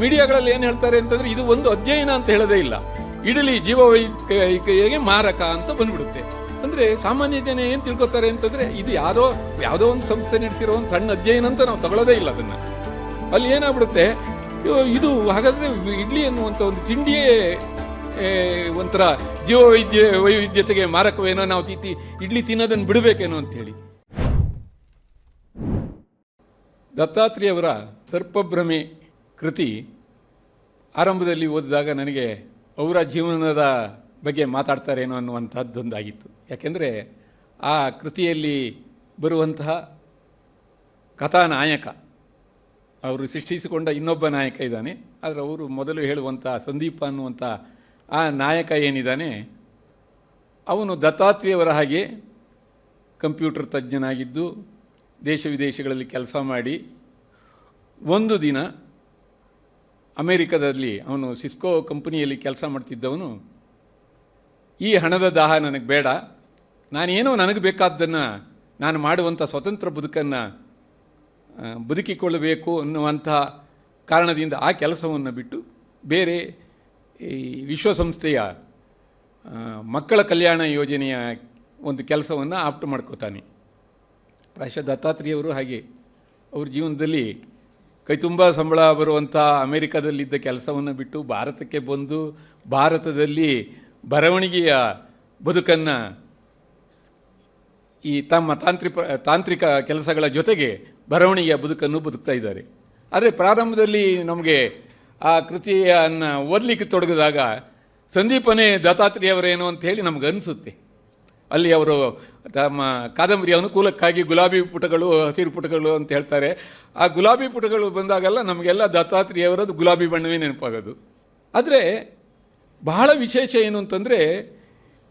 ಮೀಡಿಯಾಗಳಲ್ಲಿ ಏನು ಹೇಳ್ತಾರೆ ಅಂತಂದ್ರೆ ಇದು ಒಂದು ಅಧ್ಯಯನ ಅಂತ ಹೇಳೋದೇ ಇಲ್ಲ. ಇಡಲಿ ಜೀವ ವೈದ್ಯಕೀಯಗೆ ಮಾರಕ ಅಂತ ಬಂದ್ಬಿಡುತ್ತೆ. ಅಂದ್ರೆ ಸಾಮಾನ್ಯ ಜನ ಏನು ತಿಳ್ಕೊತಾರೆ ಅಂತಂದ್ರೆ ಇದು ಯಾರೋ ಯಾವುದೋ ಒಂದು ಸಂಸ್ಥೆ ನಡೆಸಿರೋ ಒಂದು ಸಣ್ಣ ಅಧ್ಯಯನ ಅಂತ ನಾವು ತಗೊಳ್ಳೋದೇ ಇಲ್ಲ ಅದನ್ನ. ಅಲ್ಲಿ ಏನಾಗ್ಬಿಡುತ್ತೆ ಇದು ಹಾಗಾದ್ರೆ ಇಡ್ಲಿ ಅನ್ನುವಂಥ ಒಂದು ತಿಂಡಿಯೇ ಒಂಥರ ಜೀವ ವೈದ್ಯ ವೈವಿಧ್ಯತೆಗೆ ಮಾರಕವೇನೋ ನಾವು ತೀತಿ, ಇಡ್ಲಿ ತಿನ್ನೋದನ್ನು ಬಿಡಬೇಕೇನೋ ಅಂತೇಳಿ ದತ್ತಾತ್ರೇಯವರ ಸರ್ಪಭ್ರಮೆ ಕೃತಿ ಆರಂಭದಲ್ಲಿ ಓದಿದಾಗ ನನಗೆ ಅವರ ಜೀವನದ ಬಗ್ಗೆ ಮಾತಾಡ್ತಾರೇನೋ ಅನ್ನುವಂಥದ್ದೊಂದಾಗಿತ್ತು. ಯಾಕೆಂದರೆ ಆ ಕೃತಿಯಲ್ಲಿ ಬರುವಂತಹ ಕಥಾನಾಯಕ, ಅವರು ಸೃಷ್ಟಿಸಿಕೊಂಡ ಇನ್ನೊಬ್ಬ ನಾಯಕ ಇದ್ದಾನೆ. ಆದರೆ ಅವರು ಮೊದಲು ಹೇಳುವಂಥ ಸಂದೀಪ ಅನ್ನುವಂಥ ಆ ನಾಯಕ ಏನಿದ್ದಾನೆ, ಅವನು ದತ್ತಾತ್ರೇಯವರ ಹಾಗೆ ಕಂಪ್ಯೂಟರ್ ತಜ್ಞನಾಗಿದ್ದು, ದೇಶ ವಿದೇಶಗಳಲ್ಲಿ ಕೆಲಸ ಮಾಡಿ ಒಂದು ದಿನ ಅಮೇರಿಕದಲ್ಲಿ ಅವನು ಸಿಸ್ಕೋ ಕಂಪನಿಯಲ್ಲಿ ಕೆಲಸ ಮಾಡ್ತಿದ್ದವನು. ಈ ಹಣದ ದಾಹ ನನಗೆ ಬೇಡ. ನಾನೇನೋ ನನಗೆ ಬೇಕಾದ್ದನ್ನು ನಾನು ಮಾಡುವಂಥ ಸ್ವತಂತ್ರ ಬದುಕನ್ನು ಬದುಕಿಕೊಳ್ಳಬೇಕು ಅನ್ನುವಂಥ ಕಾರಣದಿಂದ ಆ ಕೆಲಸವನ್ನು ಬಿಟ್ಟು ಬೇರೆ ಈ ವಿಶ್ವಸಂಸ್ಥೆಯ ಮಕ್ಕಳ ಕಲ್ಯಾಣ ಯೋಜನೆಯ ಒಂದು ಕೆಲಸವನ್ನು ಆಪ್ಟ್ ಮಾಡ್ಕೋತಾನೆ. ಪ್ರಾಶ ದತ್ತಾತ್ರಿಯವರು ಹಾಗೆ. ಅವ್ರ ಜೀವನದಲ್ಲಿ ಕೈ ತುಂಬ ಸಂಬಳ ಬರುವಂಥ ಅಮೆರಿಕದಲ್ಲಿದ್ದ ಕೆಲಸವನ್ನು ಬಿಟ್ಟು ಭಾರತಕ್ಕೆ ಬಂದು ಭಾರತದಲ್ಲಿ ಬರವಣಿಗೆಯ ಬದುಕನ್ನು ಈ ತಮ್ಮ ತಾಂತ್ರಿಕ ತಾಂತ್ರಿಕ ಕೆಲಸಗಳ ಜೊತೆಗೆ ಬರವಣಿಗೆಯ ಬದುಕನ್ನು ಬದುಕ್ತಾ ಇದ್ದಾರೆ. ಆದರೆ ಪ್ರಾರಂಭದಲ್ಲಿ ನಮಗೆ ಆ ಕೃತಿಯನ್ನು ಓದಲಿಕ್ಕೆ ತೊಡಗಿದಾಗ ಸಂದೀಪನೇ ದತ್ತಾತ್ರೇಯವರೇನು ಅಂತ ಹೇಳಿ ನಮ್ಗೆ ಅನಿಸುತ್ತೆ. ಅಲ್ಲಿ ಅವರು ತಮ್ಮ ಕಾದಂಬರಿ ಅನುಕೂಲಕ್ಕಾಗಿ ಗುಲಾಬಿ ಪುಟಗಳು, ಹಸಿರು ಪುಟಗಳು ಅಂತ ಹೇಳ್ತಾರೆ. ಆ ಗುಲಾಬಿ ಪುಟಗಳು ಬಂದಾಗೆಲ್ಲ ನಮಗೆಲ್ಲ ದತ್ತಾತ್ರೇಯವರದ್ದು ಗುಲಾಬಿ ಬಣ್ಣವೇ ನೆನಪಾಗೋದು. ಆದರೆ ಬಹಳ ವಿಶೇಷ ಏನು ಅಂತಂದರೆ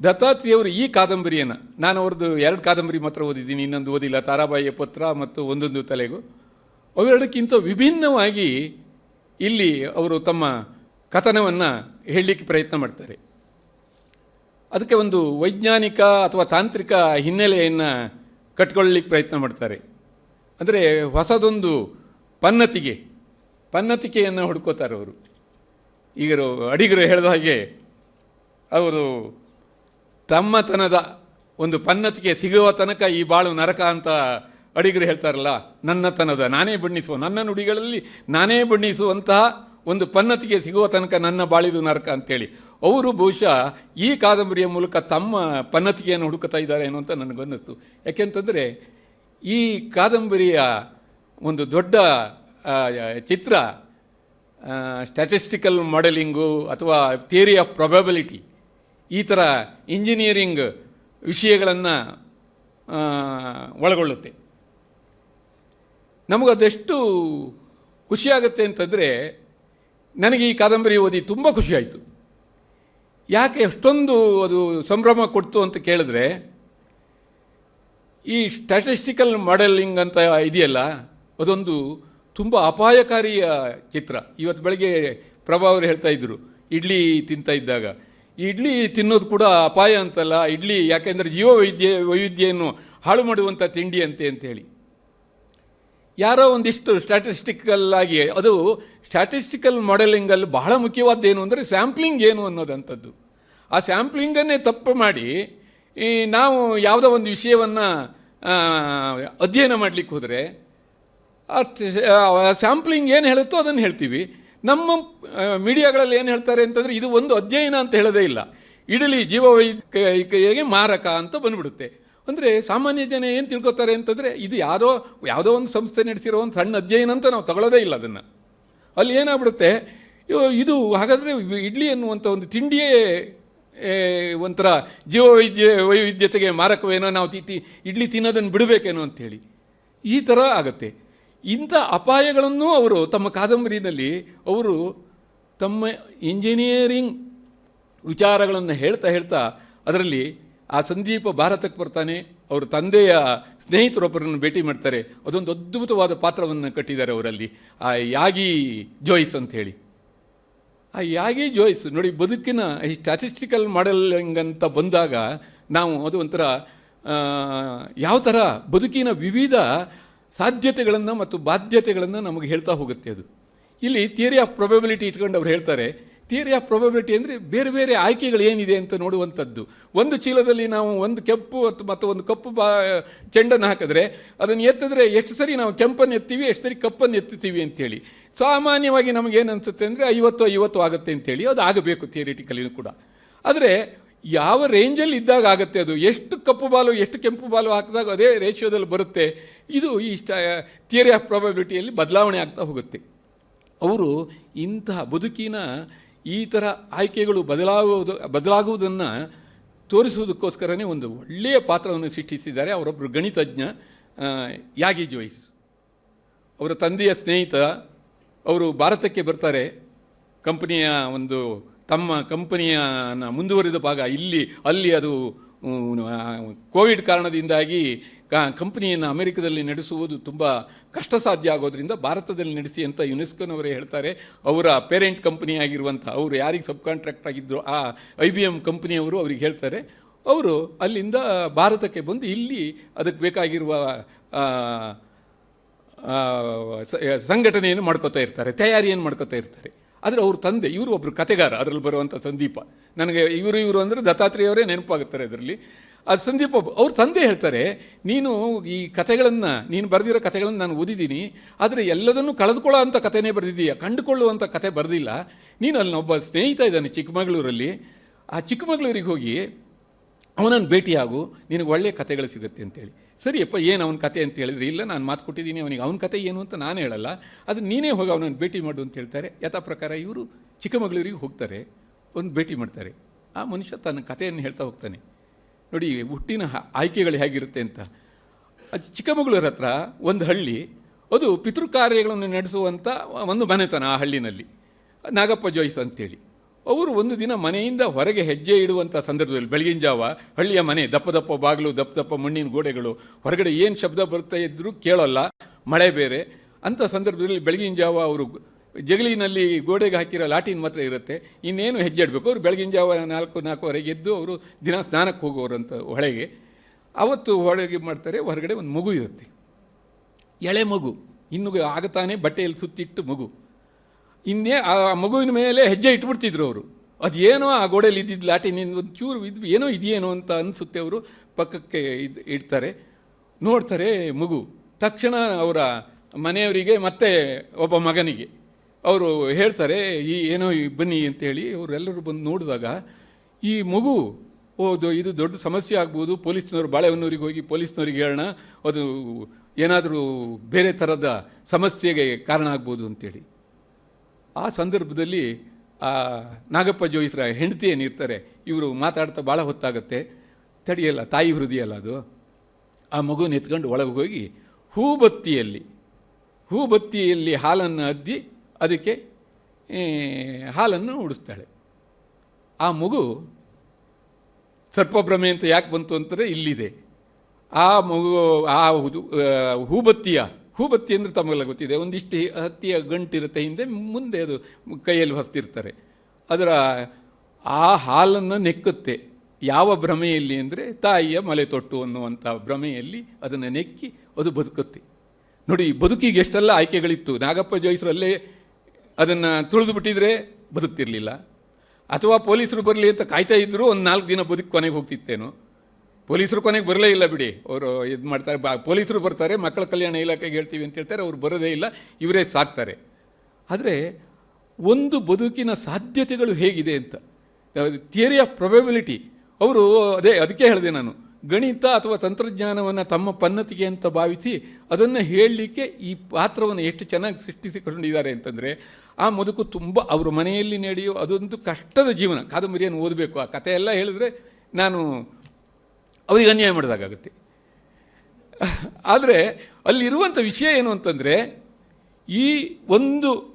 ದತ್ತಾತ್ರೇಯವರು ಈ ಕಾದಂಬರಿಯನ್ನು, ನಾನು ಅವ್ರದ್ದು ಎರಡು ಕಾದಂಬರಿ ಮಾತ್ರ ಓದಿದ್ದೀನಿ, ಇನ್ನೊಂದು ಓದಿಲ್ಲ, ತಾರಾಬಾಯಿಯ ಪತ್ರ ಮತ್ತು ಒಂದೊಂದು ತಲೆಗೂ. ಅವೆರಡಕ್ಕಿಂತ ವಿಭಿನ್ನವಾಗಿ ಇಲ್ಲಿ ಅವರು ತಮ್ಮ ಕಥನವನ್ನು ಹೇಳಲಿಕ್ಕೆ ಪ್ರಯತ್ನ ಮಾಡ್ತಾರೆ. ಅದಕ್ಕೆ ಒಂದು ವೈಜ್ಞಾನಿಕ ಅಥವಾ ತಾಂತ್ರಿಕ ಹಿನ್ನೆಲೆಯನ್ನು ಕಟ್ಕೊಳ್ಳಿಕ್ಕೆ ಪ್ರಯತ್ನ ಮಾಡ್ತಾರೆ. ಅಂದರೆ ಹೊಸದೊಂದು ಪನ್ನತಿಗೆ, ಪನ್ನತಿಕೆಯನ್ನು ಹುಡ್ಕೋತಾರೆ ಅವರು. ಈಗ ಅಡಿಗರು ಹೇಳಿದ ಹಾಗೆ ಅವರು ತಮ್ಮತನದ ಒಂದು ಪನ್ನತಿಗೆ ಸಿಗುವ ತನಕ ಈ ಬಾಳು ನರಕ ಅಂತ ಅಡಿಗರು ಹೇಳ್ತಾರಲ್ಲ, ನನ್ನತನದ, ನಾನೇ ಬಣ್ಣಿಸುವ, ನನ್ನ ನುಡಿಗಳಲ್ಲಿ ನಾನೇ ಬಣ್ಣಿಸುವಂತಹ ಒಂದು ಪನ್ನತಿಗೆ ಸಿಗುವ ತನಕ ನನ್ನ ಬಾಳಿದು ನರಕ ಅಂತೇಳಿ. ಅವರು ಬಹುಶಃ ಈ ಕಾದಂಬರಿಯ ಮೂಲಕ ತಮ್ಮ ಪನ್ನತಿಗೆಯನ್ನು ಹುಡುಕುತ್ತಾ ಇದ್ದಾರೆ ಏನೋ ಅಂತ ನನಗನ್ನಿಸ್ತು. ಯಾಕೆಂತಂದರೆ ಈ ಕಾದಂಬರಿಯ ಒಂದು ದೊಡ್ಡ ಚಿತ್ರ ಸ್ಟ್ಯಾಟಿಸ್ಟಿಕಲ್ ಮಾಡೆಲಿಂಗು ಅಥವಾ ಥಿಯರಿ ಆಫ್ ಪ್ರೊಬಬಿಲಿಟಿ ಈ ಥರ ಇಂಜಿನಿಯರಿಂಗ್ ವಿಷಯಗಳನ್ನು ಒಳಗೊಳ್ಳುತ್ತೆ. ನಮಗದೆಷ್ಟು ಖುಷಿಯಾಗುತ್ತೆ ಅಂತಂದರೆ ನನಗೆ ಈ ಕಾದಂಬರಿ ಓದಿ ತುಂಬ ಖುಷಿಯಾಯಿತು ಯಾಕೆ ಎಷ್ಟೊಂದು ಅದು ಸಂಭ್ರಮ ಕೊಡ್ತು ಅಂತ ಕೇಳಿದ್ರೆ, ಈ ಸ್ಟ್ಯಾಟಿಸ್ಟಿಕಲ್ ಮಾಡೆಲಿಂಗ್ ಅಂತ ಇದೆಯಲ್ಲ, ಅದೊಂದು ತುಂಬ ಅಪಾಯಕಾರಿಯ ಚಿತ್ರ. ಇವತ್ತು ಬೆಳಗ್ಗೆ ಪ್ರಭಾ ಅವರು ಹೇಳ್ತಾ ಇದ್ದರು ಇಡ್ಲಿ ತಿಂತ ಇದ್ದಾಗ. ಇಡ್ಲಿ ತಿನ್ನೋದು ಕೂಡ ಅಪಾಯ ಅಂತಲ್ಲ, ಇಡ್ಲಿ ಯಾಕೆಂದರೆ ಜೀವ ವೈದ್ಯ ವೈವಿಧ್ಯವನ್ನು ಹಾಳು ಮಾಡುವಂಥ ತಿಂಡಿ ಅಂತೆ ಅಂತೇಳಿ ಯಾರೋ ಒಂದಿಷ್ಟು ಸ್ಟ್ಯಾಟಿಸ್ಟಿಕಲ್ ಆಗಿ, ಅದು ಸ್ಟ್ಯಾಟಿಸ್ಟಿಕಲ್ ಮಾಡೆಲಿಂಗಲ್ಲಿ ಬಹಳ ಮುಖ್ಯವಾದ್ದೇನು ಅಂದರೆ ಸ್ಯಾಂಪ್ಲಿಂಗ್ ಏನು ಅನ್ನೋದಂಥದ್ದು. ಆ ಸ್ಯಾಂಪ್ಲಿಂಗನ್ನೇ ತಪ್ಪು ಮಾಡಿ ಈ ನಾವು ಯಾವುದೋ ಒಂದು ವಿಷಯವನ್ನು ಅಧ್ಯಯನ ಮಾಡಲಿಕ್ಕೆ ಹೋದರೆ ಸ್ಯಾಂಪ್ಲಿಂಗ್ ಏನು ಹೇಳುತ್ತೋ ಅದನ್ನು ಹೇಳ್ತೀವಿ. ನಮ್ಮ ಮೀಡಿಯಾಗಳಲ್ಲಿ ಏನು ಹೇಳ್ತಾರೆ ಅಂತಂದರೆ ಇದು ಒಂದು ಅಧ್ಯಯನ ಅಂತ ಹೇಳೋದೇ ಇಲ್ಲ. ಇಡಲಿ ಜೀವ ವೈದ್ಯಕೀಯಗೆ ಮಾರಕ ಅಂತ ಬಂದ್ಬಿಡುತ್ತೆ. ಅಂದರೆ ಸಾಮಾನ್ಯ ಜನ ಏನು ತಿಳ್ಕೊತಾರೆ ಅಂತಂದರೆ ಇದು ಯಾವುದೋ ಯಾವುದೋ ಒಂದು ಸಂಸ್ಥೆ ನಡೆಸಿರೋ ಒಂದು ಸಣ್ಣ ಅಧ್ಯಯನ ಅಂತ ನಾವು ತಗೊಳ್ಳೋದೇ ಇಲ್ಲ ಅದನ್ನು. ಅಲ್ಲಿ ಏನಾಗ್ಬಿಡುತ್ತೆ? ಇದು ಹಾಗಾದರೆ ಇಡ್ಲಿ ಅನ್ನುವಂಥ ಒಂದು ತಿಂಡಿಯೇ ಒಂಥರ ಜೀವ ವೈದ್ಯ ವೈವಿಧ್ಯತೆಗೆ ಮಾರಕವೇನೋ ನಾವು ತಿ ಇಡ್ಲಿ ತಿನ್ನೋದನ್ನು ಬಿಡಬೇಕೇನೋ ಅಂಥೇಳಿ ಈ ಥರ ಆಗುತ್ತೆ. ಇಂಥ ಅಪಾಯಗಳನ್ನು ಅವರು ತಮ್ಮ ಕಾದಂಬರಿಯಲ್ಲಿ ಅವರು ತಮ್ಮ ಇಂಜಿನಿಯರಿಂಗ್ ವಿಚಾರಗಳನ್ನು ಹೇಳ್ತಾ ಹೇಳ್ತಾ ಅದರಲ್ಲಿ ಆ ಸಂದೀಪ ಭಾರತಕ್ಕೆ ಬರ್ತಾನೆ. ಅವರ ತಂದೆಯ ಸ್ನೇಹಿತರೊಬ್ಬರನ್ನು ಭೇಟಿ ಮಾಡ್ತಾರೆ. ಅದೊಂದು ಅದ್ಭುತವಾದ ಪಾತ್ರವನ್ನು ಕಟ್ಟಿದ್ದಾರೆ ಅವರಲ್ಲಿ. ಆ ಯಾಗಿ ಜೋಯಿಸ್ ಅಂತ ಹೇಳಿ. ಆ ಯಾಗಿ ಜೋಯಿಸ್ ನೋಡಿ ಬದುಕಿನ ಈ ಸ್ಟ್ಯಾಟಿಸ್ಟಿಕಲ್ ಅಂತ ಬಂದಾಗ ನಾವು ಅದು ಒಂಥರ ಯಾವ ಥರ ಬದುಕಿನ ವಿವಿಧ ಸಾಧ್ಯತೆಗಳನ್ನು ಮತ್ತು ಬಾಧ್ಯತೆಗಳನ್ನು ನಮಗೆ ಹೇಳ್ತಾ ಹೋಗುತ್ತೆ ಅದು. ಇಲ್ಲಿ ಥಿಯರಿ ಆಫ್ ಪ್ರೊಬಬಿಲಿಟಿ ಇಟ್ಕೊಂಡು ಅವ್ರು ಹೇಳ್ತಾರೆ ಥಿಯರಿ ಆಫ್ ಪ್ರೊಬಬಿಲಿಟಿ ಅಂದರೆ ಬೇರೆ ಬೇರೆ ಆಯ್ಕೆಗಳು ಏನಿದೆ ಅಂತ ನೋಡುವಂಥದ್ದು. ಒಂದು ಚೀಲದಲ್ಲಿ ನಾವು ಒಂದು ಕೆಂಪು ಮತ್ತು ಮತ್ತು ಒಂದು ಕಪ್ಪು ಬಾ, ಚೆಂಡನ್ನು ಹಾಕಿದ್ರೆ ಅದನ್ನು ಎತ್ತಿದ್ರೆ ಎಷ್ಟು ಸರಿ ನಾವು ಕೆಂಪನ್ನು ಎತ್ತೀವಿ, ಎಷ್ಟು ಸರಿ ಕಪ್ಪನ್ನು ಎತ್ತುತ್ತೀವಿ ಅಂಥೇಳಿ. ಸಾಮಾನ್ಯವಾಗಿ ನಮಗೇನು ಅನಿಸುತ್ತೆ ಅಂದರೆ ಐವತ್ತು ಐವತ್ತು ಆಗುತ್ತೆ ಅಂತೇಳಿ ಅದು ಆಗಬೇಕು ಥಿಯರಿಟಿಕಲಿನೂ ಕೂಡ. ಆದರೆ ಯಾವ ರೇಂಜಲ್ಲಿ ಇದ್ದಾಗ ಆಗುತ್ತೆ ಅದು? ಎಷ್ಟು ಕಪ್ಪು ಬಾಲು, ಎಷ್ಟು ಕೆಂಪು ಬಾಲು ಹಾಕಿದಾಗ ಅದೇ ರೇಷಿಯೋದಲ್ಲಿ ಬರುತ್ತೆ? ಇದು ಈ ಥಿಯರಿ ಆಫ್ ಪ್ರಾಬಬಿಲಿಟಿಯಲ್ಲಿ ಬದಲಾವಣೆ ಆಗ್ತಾ ಹೋಗುತ್ತೆ. ಅವರು ಇಂತಹ ಬದುಕಿನ ಈ ಥರ ಆಯ್ಕೆಗಳು ಬದಲಾಗುವುದು, ಬದಲಾಗುವುದನ್ನು ತೋರಿಸುವುದಕ್ಕೋಸ್ಕರನೇ ಒಂದು ಒಳ್ಳೆಯ ಪಾತ್ರವನ್ನು ಸೃಷ್ಟಿಸಿದ್ದಾರೆ ಅವರೊಬ್ಬರು ಗಣಿತಜ್ಞ ಯಾಗಿ ಜೋಯಿಸ್. ಅವರ ತಂದೆಯ ಸ್ನೇಹಿತ, ಅವರು ಭಾರತಕ್ಕೆ ಬರ್ತಾರೆ. ಕಂಪನಿಯ ಒಂದು, ತಮ್ಮ ಕಂಪನಿಯ ಮುಂದುವರಿದ ಭಾಗ ಇಲ್ಲಿ, ಅಲ್ಲಿ ಅದು ಕೋವಿಡ್ ಕಾರಣದಿಂದಾಗಿ ಕಂಪನಿಯನ್ನು ಅಮೆರಿಕದಲ್ಲಿ ನಡೆಸುವುದು ತುಂಬ ಕಷ್ಟ ಸಾಧ್ಯ ಆಗೋದ್ರಿಂದ ಭಾರತದಲ್ಲಿ ನಡೆಸಿ ಅಂತ ಯುನೆಸ್ಕೋನವರೇ ಹೇಳ್ತಾರೆ, ಅವರ ಪೇರೆಂಟ್ ಕಂಪ್ನಿ ಆಗಿರುವಂಥ ಅವರು ಯಾರಿಗೆ ಸಬ್ ಕಾಂಟ್ರಾಕ್ಟ್ ಆಗಿದ್ದರು ಆ ಐ ಬಿ ಎಂ ಕಂಪ್ನಿಯವರು ಅವ್ರಿಗೆ ಹೇಳ್ತಾರೆ, ಅವರು ಅಲ್ಲಿಂದ ಭಾರತಕ್ಕೆ ಬಂದು ಇಲ್ಲಿ ಅದಕ್ಕೆ ಬೇಕಾಗಿರುವ ಸಂಘಟನೆಯನ್ನು ಮಾಡ್ಕೋತಾ ಇರ್ತಾರೆ, ತಯಾರಿಯನ್ನು ಮಾಡ್ಕೋತಾ ಇರ್ತಾರೆ. ಆದರೆ ಅವ್ರ ತಂದೆ, ಇವರು ಒಬ್ಬರು ಕತೆಗಾರ ಅದರಲ್ಲಿ ಬರುವಂಥ ಸಂದೀಪ. ನನಗೆ ಇವರು ಇವರು ಅಂದರೆ ದತ್ತಾತ್ರೇಯವರೇ ನೆನಪಾಗುತ್ತಾರೆ ಅದರಲ್ಲಿ. ಅದು ಸಂದೀಪ್ ಅವ್ರ ತಂದೆ ಹೇಳ್ತಾರೆ, ನೀನು ಈ ಕಥೆಗಳನ್ನು, ನೀನು ಬರೆದಿರೋ ಕಥೆಗಳನ್ನು ನಾನು ಓದಿದ್ದೀನಿ, ಆದರೆ ಎಲ್ಲದನ್ನು ಕಳೆದುಕೊಳ್ಳೋ ಅಂಥ ಕಥೆನೇ ಬರೆದಿದ್ದೀಯ? ಕಂಡುಕೊಳ್ಳುವಂಥ ಕತೆ ಬರೆದಿಲ್ಲ. ನೀನು ಅಲ್ಲಿ ಒಬ್ಬ ಸ್ನೇಹಿತ ಇದ್ದಾನೆ ಚಿಕ್ಕಮಗಳೂರಲ್ಲಿ. ಆ ಚಿಕ್ಕಮಗಳೂರಿಗೆ ಹೋಗಿ ಅವನನ್ನು ಭೇಟಿಯಾಗು ನಿನಗೆ ಒಳ್ಳೆಯ ಕಥೆಗಳು ಸಿಗುತ್ತೆ ಅಂತೇಳಿ. ಸರಿಯಪ್ಪ, ಏನು ಅವನ ಕತೆ ಅಂತ ಹೇಳಿದ್ರೆ, ಇಲ್ಲ, ನಾನು ಮಾತು ಕೊಟ್ಟಿದ್ದೀನಿ, ಅವನಿಗೆ ಅವನ ಕತೆ ಏನು ಅಂತ ನಾನು ಹೇಳಲ್ಲ. ಅದು ನೀನೇ ಹೋಗಿ ಅವನನ್ನು ಭೇಟಿ ಮಾಡು ಅಂತ ಹೇಳ್ತಾರೆ. ಯಥಾ ಪ್ರಕಾರ ಇವರು ಚಿಕ್ಕಮಗಳೂರಿಗೆ ಹೋಗ್ತಾರೆ ಅವನು ಭೇಟಿ ಮಾಡ್ತಾರೆ. ಆ ಮನುಷ್ಯ ತನ್ನ ಕಥೆಯನ್ನು ಹೇಳ್ತಾ ಹೋಗ್ತಾನೆ. ನೋಡಿ, ಹುಟ್ಟಿನ ಆಯ್ಕೆಗಳು ಹೇಗಿರುತ್ತೆ ಅಂತ. ಚಿಕ್ಕಮಗಳೂರು ಹತ್ರ ಒಂದು ಹಳ್ಳಿ, ಅದು ಪಿತೃ ಕಾರ್ಯಗಳನ್ನು ನಡೆಸುವಂಥ ಒಂದು ಮನೆತನ ಆ ಹಳ್ಳಿನಲ್ಲಿ. ನಾಗಪ್ಪ ಜೋಯ್ಸ್ ಅಂತೇಳಿ. ಅವರು ಒಂದು ದಿನ ಮನೆಯಿಂದ ಹೊರಗೆ ಹೆಜ್ಜೆ ಇಡುವಂಥ ಸಂದರ್ಭದಲ್ಲಿ, ಬೆಳಗಿನ ಜಾವ ಹಳ್ಳಿಯ ಮನೆ, ದಪ್ಪ ದಪ್ಪ ಬಾಗಿಲು, ದಪ್ಪ ದಪ್ಪ ಮಣ್ಣಿನ ಗೋಡೆಗಳು, ಹೊರಗಡೆ ಏನು ಶಬ್ದ ಬರ್ತಾ ಇದ್ದರೂ ಕೇಳೋಲ್ಲ, ಮಳೆ ಬೇರೆ ಅಂಥ ಸಂದರ್ಭದಲ್ಲಿ ಬೆಳಗಿನ ಜಾವ ಅವರು ಜಗಲಿನಲ್ಲಿ ಗೋಡೆಗೆ ಹಾಕಿರೋ ಲಾಟಿನ್ ಮಾತ್ರ ಇರುತ್ತೆ. ಇನ್ನೇನು ಹೆಜ್ಜೆ ಇಡಬೇಕು ಅವರು ಬೆಳಗಿನ ಜಾವ ನಾಲ್ಕು, ನಾಲ್ಕುವರೆಗೆ ಎದ್ದು ಅವರು ದಿನ ಸ್ನಾನಕ್ಕೆ ಹೋಗೋರು ಅಂತ ಹೊಳೆಗೆ. ಅವತ್ತು ಹೊಳೆಗೆ ಮಾಡ್ತಾರೆ, ಹೊರಗಡೆ ಒಂದು ಮಗು ಇರುತ್ತೆ. ಎಳೆ ಮಗು. ಇನ್ನು ಆಗತಾನೆ ಬಟ್ಟೆಯಲ್ಲಿ ಸುತ್ತಿಟ್ಟು ಮಗು. ಇನ್ನೇ ಆ ಮಗುವಿನ ಮೇಲೆ ಹೆಜ್ಜೆ ಇಟ್ಬಿಡ್ತಿದ್ರು ಅವರು. ಅದೇನೋ ಆ ಗೋಡೆಯಲ್ಲಿ ಇದ್ದಿದ್ದು ಲಾಟಿನಿಂದ ಒಂದು ಚೂರು ಇದು ಏನೋ ಇದೆಯೇನೋ ಅಂತ ಅನಿಸುತ್ತೆ ಅವರು. ಪಕ್ಕಕ್ಕೆ ಇದು ಇಡ್ತಾರೆ. ನೋಡ್ತಾರೆ ಮಗು. ತಕ್ಷಣ ಅವರ ಮನೆಯವರಿಗೆ ಮತ್ತೆ ಒಬ್ಬ ಮಗನಿಗೆ. ಅವರು ಹೇಳ್ತಾರೆ, ಈ ಏನೋ ಬನ್ನಿ ಅಂತೇಳಿ ಅವರೆಲ್ಲರೂ ಬಂದು ನೋಡಿದಾಗ, ಈ ಮಗು ಓದು ಇದು ದೊಡ್ಡ ಸಮಸ್ಯೆ ಆಗ್ಬೋದು, ಪೊಲೀಸ್ನವರು ಬಾಳೆಹೊನ್ನೂರಿಗೆ ಹೋಗಿ ಪೊಲೀಸ್ನವ್ರಿಗೆ ಹೇಳೋಣ, ಅದು ಏನಾದರೂ ಬೇರೆ ಥರದ ಸಮಸ್ಯೆಗೆ ಕಾರಣ ಆಗ್ಬೋದು ಅಂತೇಳಿ. ಆ ಸಂದರ್ಭದಲ್ಲಿ, ಆ ನಾಗಪ್ಪ ಜೋಯಿಸ್ರ ಹೆಂಡತಿ ಏನಿರ್ತಾರೆ, ಇವರು ಮಾತಾಡ್ತಾ ಭಾಳ ಹೊತ್ತಾಗತ್ತೆ. ತಡಿಯಲ್ಲ, ತಾಯಿ ಹೃದಯಲ್ಲ ಅದು. ಆ ಮಗುನ ಎತ್ಕೊಂಡು ಒಳಗೆ ಹೋಗಿ ಹೂಬತ್ತಿಯಲ್ಲಿ ಹೂಬತ್ತಿಯಲ್ಲಿ ಹಾಲನ್ನು ಅದ್ದಿ ಅದಕ್ಕೆ ಹಾಲನ್ನು ಉಡಿಸ್ತಾಳೆ. ಆ ಮಗು ಸರ್ಪಭ್ರಮೆ ಅಂತ ಯಾಕೆ ಬಂತು ಅಂತಂದರೆ ಇಲ್ಲಿದೆ. ಆ ಮಗು ಆ, ಹೂಬತ್ತಿಯ ಹೂಬತ್ತಿ ಅಂದರೆ ತಮಗೆಲ್ಲ ಗೊತ್ತಿದೆ ಒಂದಿಷ್ಟು ಹತ್ತಿಯ ಗಂಟಿರುತ್ತೆ ಹಿಂದೆ ಮುಂದೆ ಅದು ಕೈಯಲ್ಲಿ ಹೊಸ್ತಿರ್ತಾರೆ. ಅದರ ಆ ಹಾಲನ್ನು ನೆಕ್ಕುತ್ತೆ. ಯಾವ ಭ್ರಮೆಯಲ್ಲಿ ಅಂದರೆ ತಾಯಿಯ ಮಲೆ ತೊಟ್ಟು ಅನ್ನುವಂಥ ಭ್ರಮೆಯಲ್ಲಿ ಅದನ್ನು ನೆಕ್ಕಿ ಅದು ಬದುಕುತ್ತೆ. ನೋಡಿ ಬದುಕಿಗೆ ಎಷ್ಟೆಲ್ಲ ಆಯ್ಕೆಗಳಿತ್ತು. ನಾಗಪ್ಪ ಜೋಯಿಸ್ರಲ್ಲೇ ಅದನ್ನು ತುಳಿದು ಬಿಟ್ಟಿದ್ರೆ ಬದುಕ್ತಿರಲಿಲ್ಲ. ಅಥವಾ ಪೊಲೀಸರು ಬರಲಿ ಅಂತ ಕಾಯ್ತಾ ಇದ್ದರೂ ಒಂದು ನಾಲ್ಕು ದಿನ ಬದುಕು ಕೊನೆಗೆ ಹೋಗ್ತಿತ್ತೇನೋ. ಪೊಲೀಸರು ಕೊನೆಗೆ ಬರಲೇ ಇಲ್ಲ ಬಿಡಿ. ಅವರು ಇದು ಮಾಡ್ತಾರೆ. ಬಾ, ಪೊಲೀಸರು ಬರ್ತಾರೆ, ಮಕ್ಕಳ ಕಲ್ಯಾಣ ಇಲಾಖೆಗೆ ಹೇಳ್ತೀವಿ ಅಂತ ಹೇಳ್ತಾರೆ, ಅವ್ರು ಬರೋದೇ ಇಲ್ಲ, ಇವರೇ ಸಾಕ್ತಾರೆ. ಆದರೆ ಒಂದು ಬದುಕಿನ ಸಾಧ್ಯತೆಗಳು ಹೇಗಿದೆ ಅಂತ. ಥಿಯರಿ ಆಫ್ ಪ್ರೊಬೆಬಿಲಿಟಿ ಅವರು ಅದೇ, ಅದಕ್ಕೆ ಹೇಳಿದೆ ನಾನು. ಗಣಿತ ಅಥವಾ ತಂತ್ರಜ್ಞಾನವನ್ನು ತಮ್ಮ ಪನ್ನತಿಗೆ ಅಂತ ಭಾವಿಸಿ ಅದನ್ನು ಹೇಳಲಿಕ್ಕೆ ಈ ಪಾತ್ರವನ್ನು ಎಷ್ಟು ಚೆನ್ನಾಗಿ ಸೃಷ್ಟಿಸಿಕೊಂಡಿದ್ದಾರೆ ಅಂತಂದರೆ, ಆ ಮುದುಕು ತುಂಬ ಅವ್ರ ಮನೆಯಲ್ಲಿ ನಡೆಯೋ ಅದೊಂದು ಕಷ್ಟದ ಜೀವನ. ಕಾದಂಬರಿಯನ್ನು ಓದಬೇಕು. ಆ ಕಥೆ ಎಲ್ಲ ಹೇಳಿದ್ರೆ ನಾನು ಅವರಿಗೆ ಅನ್ಯಾಯ ಮಾಡಿದಾಗುತ್ತೆ ಆದರೆ ಅಲ್ಲಿರುವಂಥ ವಿಷಯ ಏನು ಅಂತಂದರೆ, ಈ ಒಂದು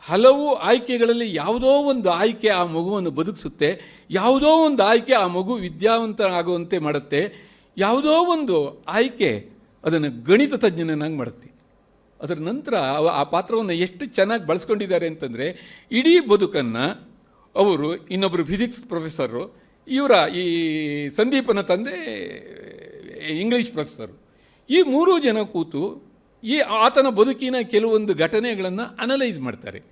ಹಲವು ಆಯ್ಕೆಗಳಲ್ಲಿ ಯಾವುದೋ ಒಂದು ಆಯ್ಕೆ ಆ ಮಗುವನ್ನು ಬದುಕಿಸುತ್ತೆ, ಯಾವುದೋ ಒಂದು ಆಯ್ಕೆ ಆ ಮಗು ವಿದ್ಯಾವಂತನಾಗುವಂತೆ ಮಾಡುತ್ತೆ, ಯಾವುದೋ ಒಂದು ಆಯ್ಕೆ ಅದನ್ನು ಗಣಿತ ತಜ್ಞನನ್ನಾಗಿ ಮಾಡುತ್ತೆ. ಅದರ ನಂತರ ಆ ಪಾತ್ರವನ್ನು ಎಷ್ಟು ಚೆನ್ನಾಗಿ ಬಳಸ್ಕೊಂಡಿದ್ದಾರೆ ಅಂತಂದರೆ, ಇಡೀ ಬದುಕನ್ನು ಅವರು ಇನ್ನೊಬ್ಬರು ಫಿಸಿಕ್ಸ್ ಪ್ರೊಫೆಸರು ಇವರ ಈ ಸಂದೀಪನ ತಂದೆ ಇಂಗ್ಲೀಷ್ ಪ್ರೊಫೆಸರು ಈ ಮೂರೂ ಜನ ಕೂತು ಈ ಆತನ ಬದುಕಿನ ಕೆಲವೊಂದು ಘಟನೆಗಳನ್ನು ಅನಲೈಸ್ ಮಾಡ್ತಾರೆ.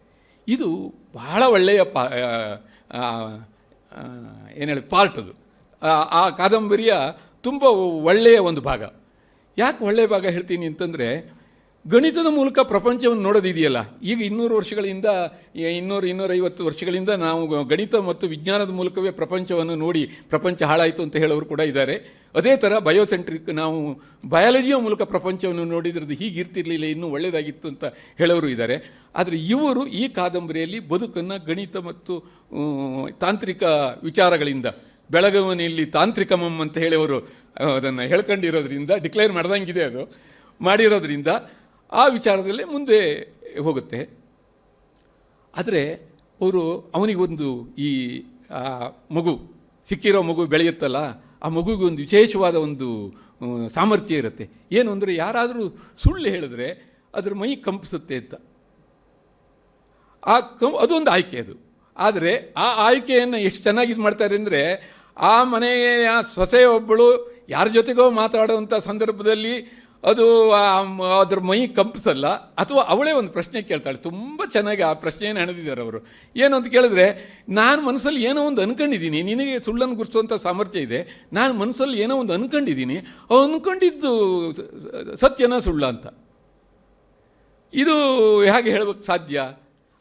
ಇದು ಬಹಳ ಒಳ್ಳೆಯ ಪಾ ಏನು ಹೇಳಿ, ಪಾರ್ಟ್ ಅದು. ಆ- ಆ ಕಾದಂಬರಿಯ ತುಂಬ ಒಳ್ಳೆಯ ಒಂದು ಭಾಗ. ಯಾಕೆ ಒಳ್ಳೆಯ ಭಾಗ ಹೇಳ್ತೀನಿ ಅಂತಂದರೆ ಗಣಿತದ ಮೂಲಕ ಪ್ರಪಂಚವನ್ನು ನೋಡೋದಿದೆಯಲ್ಲ? ಈಗ ಇನ್ನೂರು ವರ್ಷಗಳಿಂದ ಇನ್ನೂರು, ಇನ್ನೂರೈವತ್ತು ವರ್ಷಗಳಿಂದ ನಾವು ಗಣಿತ ಮತ್ತು ವಿಜ್ಞಾನದ ಮೂಲಕವೇ ಪ್ರಪಂಚವನ್ನು ನೋಡಿ ಪ್ರಪಂಚ ಹಾಳಾಯಿತು ಅಂತ ಹೇಳೋರು ಕೂಡ ಇದ್ದಾರೆ. ಅದೇ ಥರ ಬಯೋಸೆಂಟ್ರಿಕ್ ನಾವು ಬಯಾಲಜಿಯ ಮೂಲಕ ಪ್ರಪಂಚವನ್ನು ನೋಡಿದ್ರದ್ದು ಹೀಗಿರ್ತಿರ್ಲಿಲ್ಲ, ಇನ್ನೂ ಒಳ್ಳೆಯದಾಗಿತ್ತು ಅಂತ ಹೇಳೋರು ಇದ್ದಾರೆ. ಆದರೆ ಇವರು ಈ ಕಾದಂಬರಿಯಲ್ಲಿ ಬದುಕನ್ನು ಗಣಿತ ಮತ್ತು ತಾಂತ್ರಿಕ ವಿಚಾರಗಳಿಂದ ಬೆಳಗವನಿಯಲ್ಲಿ ತಾಂತ್ರಿಕಮಂ ಅಂತ ಹೇಳಿ ಅವರು ಅದನ್ನು ಹೇಳ್ಕೊಂಡಿರೋದ್ರಿಂದ ಡಿಕ್ಲೇರ್ ಮಾಡ್ದಂಗಿದೆ ಅದು. ಮಾಡಿರೋದ್ರಿಂದ ಆ ವಿಚಾರದಲ್ಲಿ ಮುಂದೆ ಹೋಗುತ್ತೆ. ಆದರೆ ಅವರು ಅವನಿಗೊಂದು ಈ ಮಗು, ಸಿಕ್ಕಿರೋ ಮಗು ಬೆಳೆಯುತ್ತಲ್ಲ, ಆ ಮಗುಗೆ ಒಂದು ವಿಶೇಷವಾದ ಒಂದು ಸಾಮರ್ಥ್ಯ ಇರುತ್ತೆ. ಏನು ಅಂದರೆ ಯಾರಾದರೂ ಸುಳ್ಳು ಹೇಳಿದ್ರೆ ಅದ್ರ ಮೈ ಕಂಪಿಸುತ್ತೆ ಅಂತ. ಆ ಕಂ, ಅದೊಂದು ಆಯ್ಕೆ ಅದು. ಆದರೆ ಆ ಆಯ್ಕೆಯನ್ನು ಎಷ್ಟು ಚೆನ್ನಾಗಿ ಇದು ಮಾಡ್ತಾರೆ ಅಂದರೆ, ಆ ಮನೆಯ ಸೊಸೆಯೊಬ್ಬಳು ಯಾರ ಜೊತೆಗೋ ಮಾತಾಡುವಂಥ ಸಂದರ್ಭದಲ್ಲಿ ಅದು ಅದ್ರ ಮೈ ಕಂಪಿಸಲ್ಲ? ಅಥವಾ ಅವಳೇ ಒಂದು ಪ್ರಶ್ನೆ ಕೇಳ್ತಾಳೆ. ತುಂಬ ಚೆನ್ನಾಗಿ ಆ ಪ್ರಶ್ನೆಯನ್ನು ಹೆಣೆದಿದ್ದಾರೆ ಅವರು. ಏನು ಅಂತ ಕೇಳಿದ್ರೆ, ನಾನು ಮನಸ್ಸಲ್ಲಿ ಏನೋ ಒಂದು ಅನ್ಕೊಂಡಿದ್ದೀನಿ, ನಿನಗೆ ಸುಳ್ಳನ್ನು ಗುರ್ಸುವಂಥ ಸಾಮರ್ಥ್ಯ ಇದೆ, ನಾನು ಮನಸ್ಸಲ್ಲಿ ಏನೋ ಒಂದು ಅನ್ಕೊಂಡಿದ್ದೀನಿ ಅವು ಅನ್ಕೊಂಡಿದ್ದು ಸತ್ಯನ ಸುಳ್ಳ ಅಂತ. ಇದು ಹೇಗೆ ಹೇಳಬೇಕು ಸಾಧ್ಯ?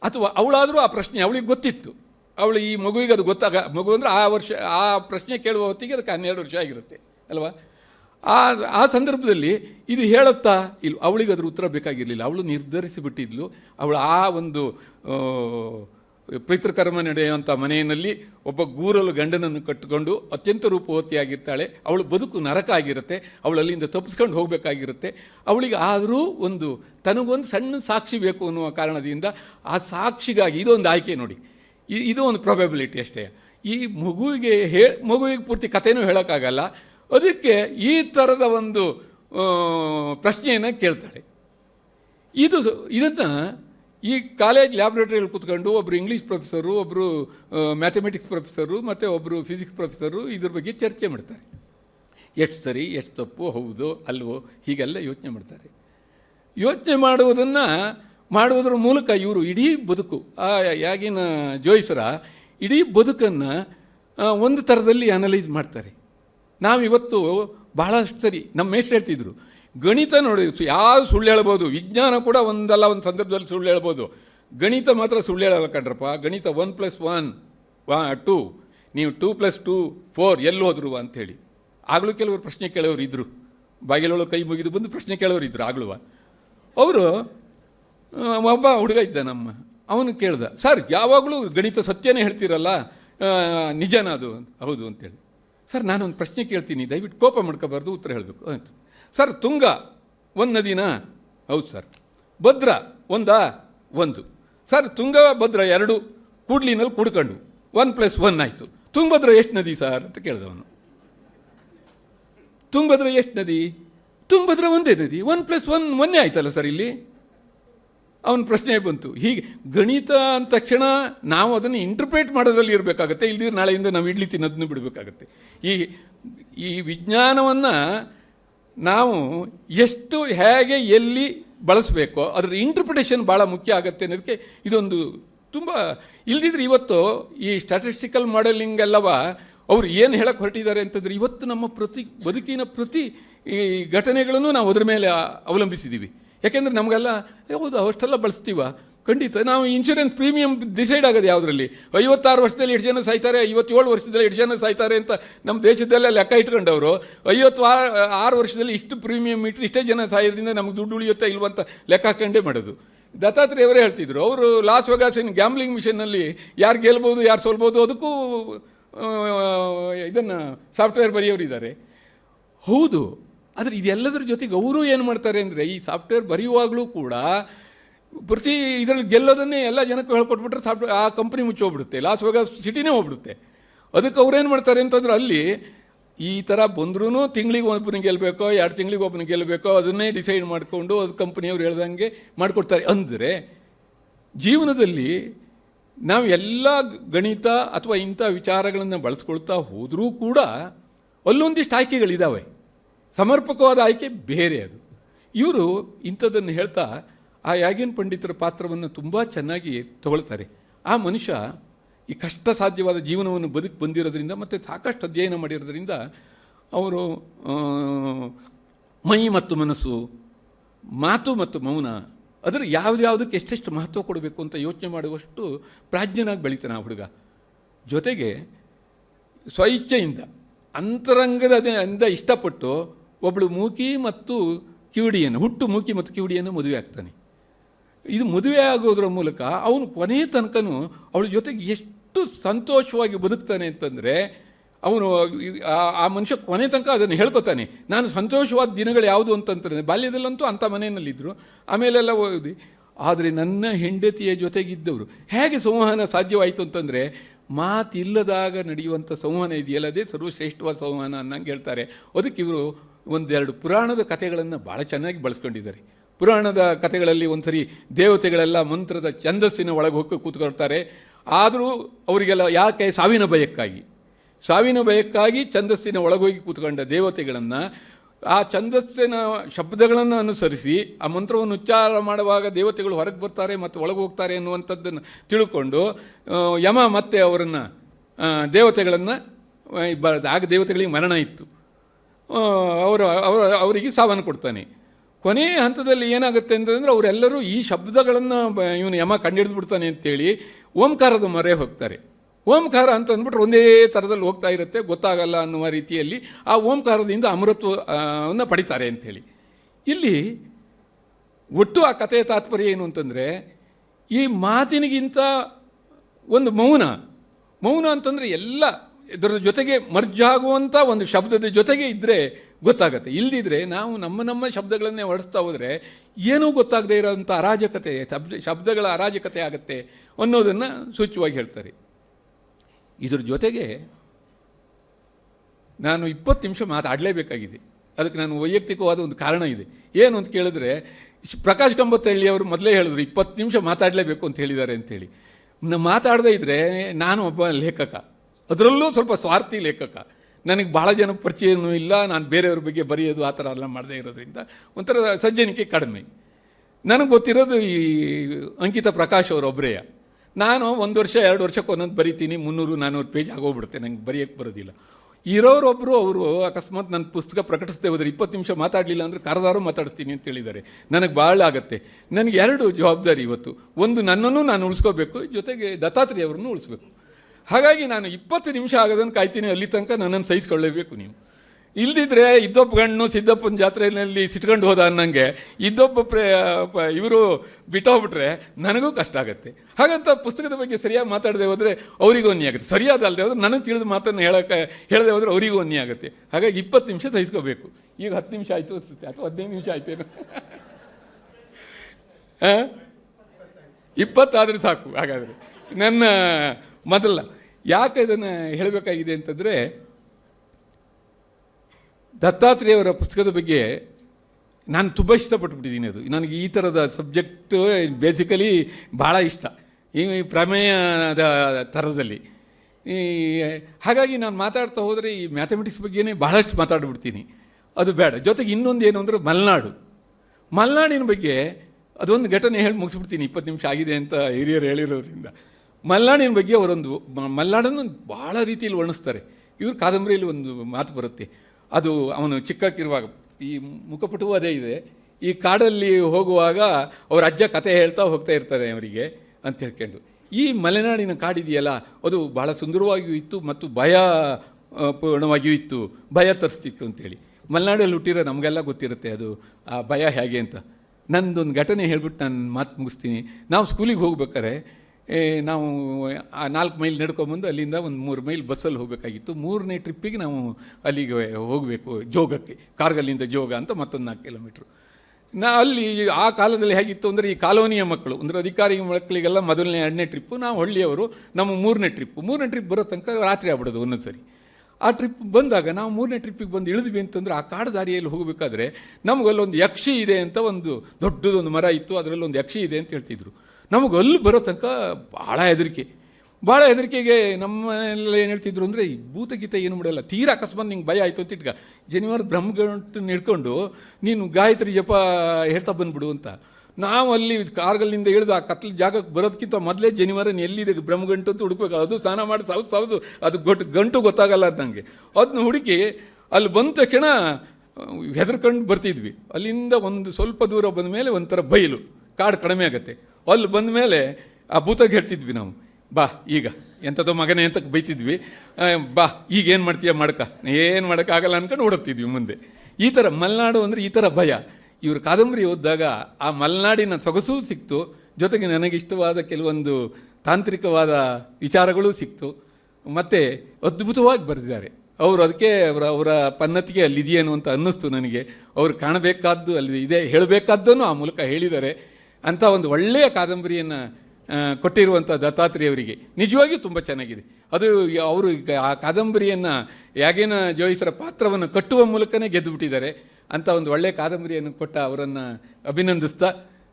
ಅಥವಾ ಅವಳಾದರೂ ಆ ಪ್ರಶ್ನೆ ಅವಳಿಗೆ ಗೊತ್ತಿತ್ತು. ಅವಳು ಈ ಮಗುವಿಗೆ ಅದು ಗೊತ್ತಾಗ, ಮಗು ಅಂದರೆ ಆ ವರ್ಷ, ಆ ಪ್ರಶ್ನೆ ಕೇಳುವ ಹೊತ್ತಿಗೆ ಅದಕ್ಕೆ ಹನ್ನೆರಡು ವರ್ಷ ಆಗಿರುತ್ತೆ, ಅಲ್ವಾ? ಆ ಆ ಸಂದರ್ಭದಲ್ಲಿ ಇದು ಹೇಳುತ್ತಾ ಇಲ್ಲ ಅವಳಿಗೆ ಅದ್ರ ಉತ್ತರ ಬೇಕಾಗಿರಲಿಲ್ಲ. ಅವಳು ನಿರ್ಧರಿಸಿಬಿಟ್ಟಿದ್ಲು. ಅವಳು ಆ ಒಂದು ಪಿತೃಕರ್ಮ ನಡೆಯುವಂಥ ಮನೆಯಲ್ಲಿ ಒಬ್ಬ ಗೂರಲು ಗಂಡನನ್ನು ಕಟ್ಟಿಕೊಂಡು ಅತ್ಯಂತ ರೂಪವತಿಯಾಗಿರ್ತಾಳೆ. ಅವಳು ಬದುಕು ನರಕ ಆಗಿರುತ್ತೆ. ಅವಳು ಅಲ್ಲಿಂದ ತಪ್ಪಿಸ್ಕೊಂಡು ಹೋಗಬೇಕಾಗಿರುತ್ತೆ. ಅವಳಿಗೆ ಆದರೂ ಒಂದು, ತನಗೊಂದು ಸಣ್ಣ ಸಾಕ್ಷಿ ಬೇಕು ಅನ್ನುವ ಕಾರಣದಿಂದ ಆ ಸಾಕ್ಷಿಗಾಗಿ ಇದೊಂದು ಆಯ್ಕೆ ನೋಡಿ. ಇದು ಒಂದು ಪ್ರಾಬಬಿಲಿಟಿ ಅಷ್ಟೇ. ಈ ಮಗುವಿಗೆ ಹೇ, ಮಗುವಿಗೆ ಪೂರ್ತಿ ಕಥೆನೂ ಹೇಳೋಕ್ಕಾಗಲ್ಲ. ಅದಕ್ಕೆ ಈ ಥರದ ಒಂದು ಪ್ರಶ್ನೆಯನ್ನು ಕೇಳ್ತಾಳೆ. ಇದು ಇದನ್ನು ಈ ಕಾಲೇಜ್ ಲ್ಯಾಬ್ರೇಟರಿಯಲ್ಲಿ ಕೂತ್ಕೊಂಡು ಒಬ್ಬರು ಇಂಗ್ಲೀಷ್ ಪ್ರೊಫೆಸರು ಒಬ್ಬರು ಮ್ಯಾಥಮೆಟಿಕ್ಸ್ ಪ್ರೊಫೆಸರು ಮತ್ತು ಒಬ್ಬರು ಫಿಸಿಕ್ಸ್ ಪ್ರೊಫೆಸರು ಇದ್ರ ಬಗ್ಗೆ ಚರ್ಚೆ ಮಾಡ್ತಾರೆ. ಎಷ್ಟು ಸರಿ, ಎಷ್ಟು ತಪ್ಪು, ಹೌದು, ಅಲ್ವೋ, ಹೀಗೆಲ್ಲ ಯೋಚನೆ ಮಾಡ್ತಾರೆ. ಯೋಚನೆ ಮಾಡುವುದನ್ನು, ಮಾಡುವುದರ ಮೂಲಕ ಇವರು ಇಡೀ ಬದುಕು, ಆ, ಯಾಗಿನ ಜೋಯಿಸರ, ಇಡೀ ಬದುಕನ್ನು ಒಂದು ಥರದಲ್ಲಿ ಅನಲೈಸ್ ಮಾಡ್ತಾರೆ. ನಾವಿವತ್ತು ಬಹಳಷ್ಟು ಸರಿ, ನಮ್ಮ ಮೇಷ್ಟ್ರು ಹೇಳ್ತಿದ್ರು, ಗಣಿತ ನೋಡಿ ಯಾವ ಸುಳ್ಳು ಹೇಳ್ಬೋದು, ವಿಜ್ಞಾನ ಕೂಡ ಒಂದಲ್ಲ, ಒಂದು ಸಂದರ್ಭದಲ್ಲಿ ಸುಳ್ಳು ಹೇಳ್ಬೋದು. ಗಣಿತ ಮಾತ್ರ ಸುಳ್ಳು ಹೇಳಲ್ಲ ಕಣ್ರಪ್ಪ, ಗಣಿತ ಒನ್ ಪ್ಲಸ್ ಒನ್ ವಾ ಟೂ ನೀವು ಟೂ ಪ್ಲಸ್ ಟೂ ಫೋರ್ ಎಲ್ಲಿ ಹೋದ್ರು ಅಂಥೇಳಿ ಆಗಲೂ ಕೆಲವರು ಪ್ರಶ್ನೆ ಕೇಳೋರು ಇದ್ದರು ಬಾಗಿಲೊಳಗೆ ಕೈ ಮುಗಿದು ಬಂದು ಪ್ರಶ್ನೆ ಕೇಳೋರು ಇದ್ದರು ಆಗಲುವ. ಅವರು ಒಬ್ಬ ಹುಡುಗ ಇದ್ದ ನಮ್ಮ, ಅವನು ಕೇಳ್ದ, ಸರ್, ಯಾವಾಗಲೂ ಗಣಿತ ಸತ್ಯನೇ ಹೇಳ್ತೀರಲ್ಲ ನಿಜನ ನಿಜನಾ ಅದು? ಹೌದು ಅಂತೇಳಿ. ಸರ್, ನಾನೊಂದು ಪ್ರಶ್ನೆ ಕೇಳ್ತೀನಿ. ದಯವಿಟ್ಟು ಕೋಪ ಮಾಡ್ಕೋಬಾರ್ದು, ಉತ್ತರ ಹೇಳಬೇಕು. ಆಯಿತು. ಸರ್, ತುಂಗ ಒಂದು ನದಿನಾ? ಹೌದು ಸರ್. ಭದ್ರ ಒಂದಾ? ಒಂದು. ಸರ್, ತುಂಗ, ಭದ್ರ ಎರಡು ಕೂಡ್ಲಿನಲ್ಲಿ ಕುಡ್ಕೊಂಡು. ಒನ್ ಪ್ಲಸ್ ಒನ್ ಆಯಿತು. ತುಂಗಭದ್ರ ಎಷ್ಟು ನದಿ ಸರ್ ಅಂತ ಕೇಳಿದವನು. ತುಂಗಭದ್ರ ಎಷ್ಟು ನದಿ? ತುಂಗಭದ್ರ ಒಂದೇ ನದಿ. ಒನ್ ಪ್ಲಸ್ ಒನ್ ಒಂದೇ ಆಯ್ತಲ್ಲ ಸರ್ ಇಲ್ಲಿ? ಅವನ ಪ್ರಶ್ನೆ ಬಂತು. ಹೀಗೆ ಗಣಿತ ಅಂದ ತಕ್ಷಣ ನಾವು ಅದನ್ನು ಇಂಟರ್ಪ್ರೇಟ್ ಮಾಡೋದ್ರಲ್ಲಿ ಇರಬೇಕಾಗತ್ತೆ, ಇಲ್ದಿದ್ರೆ ನಾಳೆಯಿಂದ ನಾವು ಇಡ್ಲಿ ತಿನ್ನೋದನ್ನು ಬಿಡಬೇಕಾಗತ್ತೆ. ಈ ಈ ವಿಜ್ಞಾನವನ್ನು ನಾವು ಎಷ್ಟು, ಹೇಗೆ, ಎಲ್ಲಿ ಬಳಸಬೇಕೋ ಅದರ ಇಂಟರ್ಪ್ರಿಟೇಷನ್ ಭಾಳ ಮುಖ್ಯ ಆಗುತ್ತೆ ಅನ್ನೋದಕ್ಕೆ ಇದೊಂದು ತುಂಬ, ಇಲ್ದಿದ್ರೆ ಇವತ್ತು ಈ ಸ್ಟ್ಯಾಟಿಸ್ಟಿಕಲ್ ಮಾಡೆಲಿಂಗ್ ಎಲ್ಲವ ಅವರು ಏನು ಹೇಳಕ್ಕೆ ಹೊರಟಿದ್ದಾರೆ ಅಂತಂದ್ರೆ ಇವತ್ತು ನಮ್ಮ ಪ್ರತಿ, ಬದುಕಿನ ಪ್ರತಿ ಈ ಘಟನೆಗಳನ್ನು ನಾವು ಅದ್ರ ಮೇಲೆ ಅವಲಂಬಿಸಿದ್ದೀವಿ ಯಾಕೆಂದರೆ ನಮಗೆಲ್ಲ ಹೌದು ಅಷ್ಟೆಲ್ಲ ಬಳಸ್ತೀವ? ಖಂಡಿತ. ನಾವು ಇನ್ಶೂರೆನ್ಸ್ ಪ್ರೀಮಿಯಂ ಡಿಸೈಡ್ ಆಗೋದು ಯಾವುದರಲ್ಲಿ? ಐವತ್ತಾರು ವರ್ಷದಲ್ಲಿ ಎಷ್ಟು ಜನ ಸಾಯ್ತಾರೆ, ಐವತ್ತೇಳು ವರ್ಷದಲ್ಲಿ ಎಷ್ಟು ಜನ ಸಾಯ್ತಾರೆ ಅಂತ ನಮ್ಮ ದೇಶದಲ್ಲೇ ಲೆಕ್ಕ ಇಟ್ಕೊಂಡವರು ಐವತ್ತು ಆರು ವರ್ಷದಲ್ಲಿ ಇಷ್ಟು ಪ್ರೀಮಿಯಂ ಇಟ್ಟರೆ ಇಷ್ಟೇ ಜನ ಸಾಯೋದ್ರಿಂದ ನಮ್ಗೆ ದುಡ್ಡು ಉಳಿಯುತ್ತಾ ಇಲ್ವಂತ ಲೆಕ್ಕ ಹಾಕೊಂಡೇ ಮಾಡೋದು. ದತ್ತಾತ್ರೇಯವರೇ ಹೇಳ್ತಿದ್ರು, ಅವರು ಲಾಸ್ ವೆಗಾಸಿನ ಗ್ಯಾಮ್ಲಿಂಗ್ ಮಿಷನ್ನಲ್ಲಿ ಯಾರು ಗೆಲ್ಬೋದು, ಯಾರು ಸೋಲ್ಬೋದು, ಅದಕ್ಕೂ ಇದನ್ನು ಸಾಫ್ಟ್ವೇರ್ ಬರೆಯೋರಿದ್ದಾರೆ ಹೌದು. ಆದರೆ ಇದೆಲ್ಲದರ ಜೊತೆಗೆ ಅವರು ಏನು ಮಾಡ್ತಾರೆ ಅಂದರೆ ಈ ಸಾಫ್ಟ್ವೇರ್ ಬರೆಯುವಾಗಲೂ ಕೂಡ ಪ್ರತಿ ಇದರಲ್ಲಿ ಗೆಲ್ಲೋದನ್ನೇ ಎಲ್ಲ ಜನಕ್ಕೂ ಹೇಳ್ಕೊಟ್ಬಿಟ್ರೆ ಸಾಫ್ಟ್ವೇರ್ ಆ ಕಂಪ್ನಿ ಮುಚ್ಚೋಗ್ಬಿಡುತ್ತೆ ಲಾಸ್ ಹೋಗ ಸಿಟಿನೇ ಹೋಗ್ಬಿಡುತ್ತೆ. ಅದಕ್ಕೆ ಅವ್ರೇನು ಮಾಡ್ತಾರೆ ಅಂತಂದ್ರೆ ಅಲ್ಲಿ ಈ ಥರ ಬಂದ್ರೂ ತಿಂಗಳಿಗೆ ಒಬ್ಬನಿಗೆ ಗೆಲ್ಲಬೇಕೋ ಎರಡು ತಿಂಗಳಿಗೆ ಒಬ್ಬನಿಗೆ ಗೆಲ್ಲಬೇಕೋ ಅದನ್ನೇ ಡಿಸೈಡ್ ಮಾಡಿಕೊಂಡು ಅದು ಕಂಪ್ನಿಯವ್ರು ಹೇಳ್ದಂಗೆ ಮಾಡಿಕೊಡ್ತಾರೆ. ಅಂದರೆ ಜೀವನದಲ್ಲಿ ನಾವು ಎಲ್ಲ ಗಣಿತ ಅಥವಾ ಇಂಥ ವಿಚಾರಗಳನ್ನು ಬಳಸ್ಕೊಳ್ತಾ ಹೋದರೂ ಕೂಡ ಅಲ್ಲೊಂದಿಷ್ಟು ಆಯ್ಕೆಗಳಿದ್ದಾವೆ ಸಮರ್ಪಕವಾದ ಆಯ್ಕೆ ಬೇರೆ ಅದು. ಇವರು ಇಂಥದ್ದನ್ನು ಹೇಳ್ತಾ ಆ ಯಾಗಿನ ಪಂಡಿತರ ಪಾತ್ರವನ್ನು ತುಂಬ ಚೆನ್ನಾಗಿ ತಗೊಳ್ತಾರೆ. ಆ ಮನುಷ್ಯ ಈ ಕಷ್ಟ ಸಾಧ್ಯವಾದ ಜೀವನವನ್ನು ಬದುಕು ಬಂದಿರೋದ್ರಿಂದ ಮತ್ತು ಸಾಕಷ್ಟು ಅಧ್ಯಯನ ಮಾಡಿರೋದ್ರಿಂದ ಅವರು ಮೈ ಮತ್ತು ಮನಸ್ಸು, ಮಾತು ಮತ್ತು ಮೌನ ಅದರ ಯಾವುದ್ಯಾವುದಕ್ಕೆ ಎಷ್ಟೆಷ್ಟು ಮಹತ್ವ ಕೊಡಬೇಕು ಅಂತ ಯೋಚನೆ ಮಾಡುವಷ್ಟು ಪ್ರಾಜ್ಞನಾಗಿ ಬೆಳೀತಾನೆ ಆ ಹುಡುಗ. ಜೊತೆಗೆ ಸ್ವಇಚ್ಛೆಯಿಂದ, ಅಂತರಂಗದ ಇಂದ ಇಷ್ಟಪಟ್ಟು ಒಬ್ಬಳು ಮೂಕಿ ಮತ್ತು ಕಿವಿಡಿಯನ್ನು, ಹುಟ್ಟು ಮೂಕಿ ಮತ್ತು ಕಿವಿಡಿಯನ್ನು ಮದುವೆ ಆಗ್ತಾನೆ. ಇದು ಮದುವೆ ಆಗೋದ್ರ ಮೂಲಕ ಅವನು ಕೊನೆಯ ತನಕನೂ ಅವಳ ಜೊತೆಗೆ ಎಷ್ಟು ಸಂತೋಷವಾಗಿ ಬದುಕ್ತಾನೆ ಅಂತಂದರೆ, ಅವನು ಆ- ಮನುಷ್ಯ ಕೊನೆ ತನಕ ಅದನ್ನು ಹೇಳ್ಕೊತಾನೆ. ನಾನು ಸಂತೋಷವಾದ ದಿನಗಳು ಯಾವುದು ಅಂತಂತಾರೆ ಬಾಲ್ಯದಲ್ಲಂತೂ ಅಂಥ ಮನೆಯಲ್ಲಿದ್ದರು ಆಮೇಲೆಲ್ಲ ಓದಿ, ಆದರೆ ನನ್ನ ಹೆಂಡತಿಯ ಜೊತೆಗಿದ್ದವರು, ಹೇಗೆ ಸಂವಹನ ಸಾಧ್ಯವಾಯಿತು ಅಂತಂದರೆ, ಮಾತಿಲ್ಲದಾಗ ನಡೆಯುವಂಥ ಸಂವಹನ ಇದೆಯಲ್ಲ, ಅದೇ ಸರ್ವಶ್ರೇಷ್ಠವಾದ ಸಂವಹನ ಅನ್ನಂಗೆ ಹೇಳ್ತಾರೆ. ಅದಕ್ಕೆ ಇವರು ಒಂದೆರಡು ಪುರಾಣದ ಕಥೆಗಳನ್ನು ಭಾಳ ಚೆನ್ನಾಗಿ ಬಳಸ್ಕೊಂಡಿದ್ದಾರೆ. ಪುರಾಣದ ಕಥೆಗಳಲ್ಲಿ ಒಂದ್ಸರಿ ದೇವತೆಗಳೆಲ್ಲ ಮಂತ್ರದ ಛಂದಸ್ಸಿನ ಒಳಗೆ ಹೋಗಿ ಕೂತ್ಕೊಳ್ತಾರೆ. ಆದರೂ ಅವರಿಗೆಲ್ಲ ಯಾಕೆ ಸಾವಿನ ಭಯಕ್ಕಾಗಿ? ಸಾವಿನ ಭಯಕ್ಕಾಗಿ ಛಂದಸ್ಸಿನ ಹೋಗಿ ಕೂತ್ಕೊಂಡ ದೇವತೆಗಳನ್ನು ಆ ಛಂದಸ್ಸಿನ ಶಬ್ದಗಳನ್ನು ಅನುಸರಿಸಿ ಆ ಮಂತ್ರವನ್ನು ಉಚ್ಚಾರ ಮಾಡುವಾಗ ದೇವತೆಗಳು ಹೊರಗೆ ಬರ್ತಾರೆ ಮತ್ತು ಒಳಗೆ ಹೋಗ್ತಾರೆ ಅನ್ನುವಂಥದ್ದನ್ನು ತಿಳ್ಕೊಂಡು ಯಮ ಮತ್ತೆ ಅವರನ್ನು ದೇವತೆಗಳನ್ನು ಆಗ ದೇವತೆಗಳಿಗೆ ಮರಣ ಇತ್ತು. ಅವರು, ಅವರ, ಅವರಿಗೆ ಸಾವನ್ನು ಕೊಡ್ತಾನೆ. ಕೊನೆಯ ಹಂತದಲ್ಲಿ ಏನಾಗುತ್ತೆ ಅಂತಂದರೆ ಅವರೆಲ್ಲರೂ ಈ ಶಬ್ದಗಳನ್ನು ಇವನು ಯಮ ಕಂಡಿಡಿದು ಬಿಡ್ತಾನೆ ಅಂತೇಳಿ ಓಂಕಾರದ ಮೊರೆ ಹೋಗ್ತಾರೆ. ಓಂಕಾರ ಅಂತ ಅಂದ್ಬಿಟ್ರೆ ಒಂದೇ ಥರದಲ್ಲಿ ಹೋಗ್ತಾ ಇರುತ್ತೆ, ಗೊತ್ತಾಗಲ್ಲ ಅನ್ನುವ ರೀತಿಯಲ್ಲಿ ಆ ಓಂಕಾರದಿಂದ ಅಮೃತ್ವವನ್ನು ಪಡಿತಾರೆ ಅಂಥೇಳಿ ಇಲ್ಲಿ ಒಟ್ಟು ಆ ಕಥೆಯ ತಾತ್ಪರ್ಯ ಏನು ಅಂತಂದರೆ ಈ ಮಾತಿನಿಗಿಂತ ಒಂದು ಮೌನ. ಮೌನ ಅಂತಂದರೆ ಎಲ್ಲ ಇದರ ಜೊತೆಗೆ ಮರ್ಜ್ ಆಗುವಂಥ ಒಂದು ಶಬ್ದದ ಜೊತೆಗೆ ಇದ್ದರೆ ಗೊತ್ತಾಗತ್ತೆ. ಇಲ್ಲದಿದ್ದರೆ ನಾವು ನಮ್ಮ ನಮ್ಮ ಶಬ್ದಗಳನ್ನೇ ಹೊರಡಿಸ್ತಾ ಹೋದರೆ ಏನೂ ಗೊತ್ತಾಗದೇ ಇರೋವಂಥ ಅರಾಜಕತೆ, ಶಬ್ದ, ಶಬ್ದಗಳ ಅರಾಜಕತೆ ಆಗುತ್ತೆ ಅನ್ನೋದನ್ನು ಸೂಚ್ಯವಾಗಿ ಹೇಳ್ತಾರೆ. ಇದ್ರ ಜೊತೆಗೆ ನಾನು ಇಪ್ಪತ್ತು ನಿಮಿಷ ಮಾತಾಡಲೇಬೇಕಾಗಿದೆ. ಅದಕ್ಕೆ ನಾನು ವೈಯಕ್ತಿಕವಾದ ಒಂದು ಕಾರಣ ಇದೆ. ಏನು ಅಂತ ಕೇಳಿದ್ರೆ, ಪ್ರಕಾಶ್ ಕಂಬತ್ತಳ್ಳಿ ಅವರು ಮೊದಲೇ ಹೇಳಿದ್ರು, ಇಪ್ಪತ್ತು ನಿಮಿಷ ಮಾತಾಡಲೇಬೇಕು ಅಂತ ಹೇಳಿದ್ದಾರೆ ಅಂತೇಳಿ ಮಾತಾಡದೇ ಇದ್ದರೆ ನಾನು ಒಬ್ಬ ಲೇಖಕ. ಅದರಲ್ಲೂ ಸ್ವಲ್ಪ ಸ್ವಾರ್ಥಿ ಲೇಖಕ. ನನಗೆ ಭಾಳ ಜನ ಪರಿಚಯನೂ ಇಲ್ಲ, ನಾನು ಬೇರೆಯವ್ರ ಬಗ್ಗೆ ಬರೆಯೋದು ಆ ಥರ ಎಲ್ಲ ಮಾಡದೇ ಇರೋದ್ರಿಂದ ಒಂಥರ ಸಜ್ಜನಿಕೆ ಕಡಿಮೆ. ನನಗೆ ಗೊತ್ತಿರೋದು ಈ ಅಂಕಿತ ಪ್ರಕಾಶ್ ಅವರೊಬ್ಬರೇ ನಾನು ಒಂದು ವರ್ಷ, ಎರಡು ವರ್ಷಕ್ಕೆ ಒಂದೊಂದು ಬರಿತೀನಿ, ಮುನ್ನೂರು ನಾನ್ನೂರು ಪೇಜ್ ಆಗೋಗ್ಬಿಡುತ್ತೆ, ನಂಗೆ ಬರೆಯೋಕ್ಕೆ ಬರೋದಿಲ್ಲ. ಇರೋರೊಬ್ಬರು ಅವರು ಅಕಸ್ಮಾತ್ ನನ್ನ ಪುಸ್ತಕ ಪ್ರಕಟಿಸ್ತೇ ಹೋದರೆ ಇಪ್ಪತ್ತು ನಿಮಿಷ ಮಾತಾಡಲಿಲ್ಲ ಅಂದರೆ ಕರೆದಾರು ಮಾತಾಡಿಸ್ತೀನಿ ಅಂತ ಹೇಳಿದ್ದಾರೆ. ನನಗೆ ಭಾಳ ಆಗುತ್ತೆ. ನನಗೆ ಎರಡು ಜವಾಬ್ದಾರಿ ಇವತ್ತು. ಒಂದು ನನ್ನನ್ನು ನಾನು ಉಳಿಸ್ಕೋಬೇಕು, ಜೊತೆಗೆ ದತ್ತಾತ್ರೇಯವ್ರನ್ನೂ ಉಳಿಸ್ಬೇಕು. ಹಾಗಾಗಿ ನಾನು ಇಪ್ಪತ್ತು ನಿಮಿಷ ಆಗೋದನ್ನು ಕಾಯ್ತೀನಿ, ಅಲ್ಲಿ ತನಕ ನನ್ನನ್ನು ಸಹಿಸ್ಕೊಳ್ಳೇಬೇಕು ನೀವು. ಇಲ್ದಿದ್ರೆ ಇದ್ದೊಬ್ಬ ಗಣ್ಣು ಸಿದ್ದಪ್ಪನ ಜಾತ್ರೆಯಲ್ಲಿ ಸಿಟ್ಕೊಂಡು ಹೋದ ಅನ್ನಂಗೆ ಇದ್ದೊಬ್ಬ ಪ್ರೇ ಇವರು ಬಿಟ್ಟೋಗ್ಬಿಟ್ರೆ ನನಗೂ ಕಷ್ಟ ಆಗುತ್ತೆ. ಹಾಗಂತ ಪುಸ್ತಕದ ಬಗ್ಗೆ ಸರಿಯಾಗಿ ಮಾತಾಡದೆ ಹೋದರೆ ಅವರಿಗೂ ಒನ್ನಿ ಆಗುತ್ತೆ. ಸರಿಯಾದ ಅಲ್ಲದೆ ಹೋದ್ರೆ ನನಗೆ ತಿಳಿದ ಮಾತನ್ನು ಹೇಳಕ್ಕೆ ಹೇಳದೆ ಹೋದರೆ ಅವರಿಗೂ ಒನ್ನಿ ಆಗುತ್ತೆ. ಹಾಗಾಗಿ ಇಪ್ಪತ್ತು ನಿಮಿಷ ಸಹಿಸ್ಕೋಬೇಕು. ಈಗ ಹತ್ತು ನಿಮಿಷ ಆಯಿತು ಅನಿಸುತ್ತೆ, ಅಥವಾ ಹದಿನೈದು ನಿಮಿಷ ಆಯ್ತೇನು ಇಪ್ಪತ್ತಾದರೆ ಸಾಕು, ಹಾಗಾದರೆ. ನನ್ನ ಮೊದಲ ಯಾಕೆ ಇದನ್ನು ಹೇಳಬೇಕಾಗಿದೆ ಅಂತಂದರೆ ದತ್ತಾತ್ರೇಯವರ ಪುಸ್ತಕದ ಬಗ್ಗೆ ನಾನು ತುಂಬ ಇಷ್ಟಪಟ್ಟುಬಿಟ್ಟಿದ್ದೀನಿ ಅದು. ನನಗೆ ಈ ಥರದ ಸಬ್ಜೆಕ್ಟು ಬೇಸಿಕಲಿ ಭಾಳ ಇಷ್ಟ. ಈ ಪ್ರಮೇಯದ ಥರದಲ್ಲಿ ಈ ಹಾಗಾಗಿ ನಾನು ಮಾತಾಡ್ತಾ ಹೋದರೆ ಈ ಮ್ಯಾಥಮೆಟಿಕ್ಸ್ ಬಗ್ಗೆನೇ ಬಹಳಷ್ಟು ಮಾತಾಡ್ಬಿಡ್ತೀನಿ. ಅದು ಬೇಡ. ಜೊತೆಗೆ ಇನ್ನೊಂದು ಏನು ಅಂದರೆ ಮಲೆನಾಡು. ಮಲೆನಾಡಿನ ಬಗ್ಗೆ ಅದೊಂದು ಘಟನೆ ಹೇಳಿ ಮುಗಿಸ್ಬಿಡ್ತೀನಿ. ಇಪ್ಪತ್ತು ನಿಮಿಷ ಆಗಿದೆ ಅಂತ ಹಿರಿಯರು ಹೇಳಿರೋದ್ರಿಂದ. ಮಲೆನಾಡಿನ ಬಗ್ಗೆ ಅವರೊಂದು ಮಲ್ನಾಡನ್ನು ಭಾಳ ರೀತಿಯಲ್ಲಿ ವರ್ಣಿಸ್ತಾರೆ. ಇವರು ಕಾದಂಬರಿಯಲ್ಲಿ ಒಂದು ಮಾತು ಬರುತ್ತೆ. ಅದು ಅವನು ಚಿಕ್ಕಕ್ಕಿರುವಾಗ, ಈ ಮುಖಪುಟವೂ ಅದೇ ಇದೆ. ಈ ಕಾಡಲ್ಲಿ ಹೋಗುವಾಗ ಅವ್ರ ಅಜ್ಜ ಕತೆ ಹೇಳ್ತಾ ಹೋಗ್ತಾ ಇರ್ತಾರೆ ಅವರಿಗೆ ಅಂತ ಹೇಳ್ಕೊಂಡು. ಈ ಮಲೆನಾಡಿನ ಕಾಡಿದೆಯಲ್ಲ, ಅದು ಬಹಳ ಸುಂದರವಾಗಿಯೂ ಇತ್ತು ಮತ್ತು ಭಯ ಪೂರ್ಣವಾಗಿಯೂ ಇತ್ತು, ಭಯ ತರಿಸ್ತಿತ್ತು ಅಂತೇಳಿ. ಮಲೆನಾಡಲ್ಲಿ ಹುಟ್ಟಿರೋ ನಮಗೆಲ್ಲ ಗೊತ್ತಿರುತ್ತೆ ಅದು, ಆ ಭಯ ಹೇಗೆ ಅಂತ. ನಂದೊಂದು ಘಟನೆ ಹೇಳ್ಬಿಟ್ಟು ನಾನು ಮಾತು ಮುಗಿಸ್ತೀನಿ. ನಾವು ಸ್ಕೂಲಿಗೆ ಹೋಗ್ಬೇಕಾರೆ ನಾವು, ಆ ನಾಲ್ಕು ಮೈಲ್ ನಡ್ಕೊಂಬಂದು ಅಲ್ಲಿಂದ ಒಂದು ಮೂರು ಮೈಲ್ ಬಸ್ಸಲ್ಲಿ ಹೋಗಬೇಕಾಗಿತ್ತು. ಮೂರನೇ ಟ್ರಿಪ್ಪಿಗೆ ನಾವು ಅಲ್ಲಿಗೆ ಹೋಗಬೇಕು, ಜೋಗಕ್ಕೆ, ಕಾರ್ಗಲ್ಲಿಂದ ಜೋಗ ಅಂತ ಮತ್ತೊಂದು ನಾಲ್ಕು ಕಿಲೋಮೀಟ್ರು ನಾ ಅಲ್ಲಿ ಆ ಕಾಲದಲ್ಲಿ ಹೇಗಿತ್ತು ಅಂದರೆ ಈ ಕಾಲೋನಿಯ ಮಕ್ಕಳು, ಅಂದರೆ ಅಧಿಕಾರಿ ಮಕ್ಕಳಿಗೆಲ್ಲ ಮೊದಲನೇ, ಎರಡನೇ ಟ್ರಿಪ್ಪು ನಾವು ಹಳ್ಳಿಯವರು, ನಮ್ಮ ಮೂರನೇ ಟ್ರಿಪ್ಪು ಮೂರನೇ ಟ್ರಿಪ್ ಬರೋ ತನಕ ರಾತ್ರಿ ಆಗ್ಬಿಡೋದು ಒಂದೊಂದು ಸರಿ ಆ ಟ್ರಿಪ್ ಬಂದಾಗ ನಾವು ಮೂರನೇ ಟ್ರಿಪ್ಪಿಗೆ ಬಂದು ಇಳಿದ್ವಿ ಅಂತಂದ್ರೆ ಆ ಕಾಡು ದಾರಿಯಲ್ಲಿ ಹೋಗಬೇಕಾದ್ರೆ ನಮಗಲ್ಲೊಂದು ಯಕ್ಷಿ ಇದೆ ಅಂತ ಒಂದು ದೊಡ್ಡದೊಂದು ಮರ ಇತ್ತು, ಅದರಲ್ಲೊಂದು ಯಕ್ಷಿ ಇದೆ ಅಂತ ಹೇಳ್ತಿದ್ರು. ನಮಗೆ ಅಲ್ಲಿ ಬರೋ ತನಕ ಭಾಳ ಹೆದರಿಕೆ. ಭಾಳ ಹೆದರಿಕೆಗೆ ನಮ್ಮನೆಲ್ಲ ಏನು ಹೇಳ್ತಿದ್ರು ಅಂದರೆ, ಈ ಭೂತಗೀತೆ ಏನು ಬಿಡಲ್ಲ, ತೀರಾ ಅಕಸ್ಮಾತ್ ನಿಂಗೆ ಭಯ ಆಯಿತು ಅಂತ ಇಟ್ಕ. ಜನಿವಾರ ಬ್ರಹ್ಮಗಂಟನ್ನು ಹಿಡ್ಕೊಂಡು, ನೀನು ಗಾಯತ್ರಿ ಜಪ ಹೇಳ್ತಾ ಬಂದ್ಬಿಡು ಅಂತ. ನಾವು ಅಲ್ಲಿ ಕಾರ್ಗಲ್ಲಿಂದ ಇಳಿದು ಆ ಕತ್ಲ ಜಾಗಕ್ಕೆ ಬರೋದಕ್ಕಿಂತ ಮೊದಲೇ ಜನಿವಾರನ ಎಲ್ಲಿದೆ ಬ್ರಹ್ಮಗಂಟು ಅಂತ ಹುಡುಕ್ಬೇಕು. ಅದು ಸ್ನಾನ ಮಾಡಿ ಸೌದು ಸೌದು ಅದು ಗೊಟ್ಟು ಗಂಟು ಗೊತ್ತಾಗಲ್ಲ ಅದು ನನಗೆ ಅದನ್ನ ಹುಡುಕಿ ಅಲ್ಲಿ ಬಂದ ತಕ್ಷಣ, ಹೆದರ್ಕೊಂಡು ಬರ್ತಿದ್ವಿ. ಅಲ್ಲಿಂದ ಒಂದು ಸ್ವಲ್ಪ ದೂರ ಬಂದ ಮೇಲೆ ಒಂಥರ ಬಯಲು ಕಾಡು ಕಡಿಮೆ ಆಗುತ್ತೆ. ಅಲ್ಲಿ ಬಂದ ಮೇಲೆ ಆ ಭೂತಾಗ ಹೇಳ್ತಿದ್ವಿ ನಾವು, ಬಾ, ಈಗ ಎಂಥದೋ ಮಗನೇ ಅಂತ ಬೈತಿದ್ವಿ. ಬಾ, ಈಗ ಏನು ಮಾಡ್ತೀಯ ಮಾಡ್ಕ. ಏನು ಮಾಡೋಕ್ಕಾಗಲ್ಲ ಅನ್ಕೊಂಡು ಓಡೋಗ್ತಿದ್ವಿ ಮುಂದೆ. ಈ ಥರ ಮಲೆನಾಡು ಅಂದರೆ ಈ ಥರ ಭಯ. ಇವರು ಕಾದಂಬರಿ ಓದಿದಾಗ ಆ ಮಲೆನಾಡಿನ ಸೊಗಸೂ ಸಿಕ್ತು. ಜೊತೆಗೆ ನನಗಿಷ್ಟವಾದ ಕೆಲವೊಂದು ತಾಂತ್ರಿಕವಾದ ವಿಚಾರಗಳೂ ಸಿಕ್ತು. ಮತ್ತು ಅದ್ಭುತವಾಗಿ ಬರೆದಿದ್ದಾರೆ. ಅವರು ಅದಕ್ಕೆ ಅವರ ಅವರ ಪನ್ನತಿಗೆ ಅಲ್ಲಿದೆಯೇನು ಅಂತ ಅನ್ನಿಸ್ತು ನನಗೆ. ಅವ್ರು ಕಾಣಬೇಕಾದ್ದು ಅಲ್ಲಿ ಇದೆ, ಹೇಳಬೇಕಾದ್ದನ್ನು ಆ ಮೂಲಕ ಹೇಳಿದ್ದಾರೆ. ಅಂಥ ಒಂದು ಒಳ್ಳೆಯ ಕಾದಂಬರಿಯನ್ನು ಕೊಟ್ಟಿರುವಂಥ ದತ್ತಾತ್ರೇಯವರಿಗೆ ನಿಜವಾಗಿಯೂ ತುಂಬ ಚೆನ್ನಾಗಿದೆ. ಅದು ಅವರು ಆ ಕಾದಂಬರಿಯನ್ನು ಯಾಗೇನ ಜೋಯಿಸರ ಪಾತ್ರವನ್ನು ಕಟ್ಟುವ ಮೂಲಕನೇ ಗೆದ್ದುಬಿಟ್ಟಿದ್ದಾರೆ ಅಂಥ ಒಂದು ಒಳ್ಳೆಯ ಕಾದಂಬರಿಯನ್ನು ಕೊಟ್ಟ ಅವರನ್ನು ಅಭಿನಂದಿಸ್ತಾ,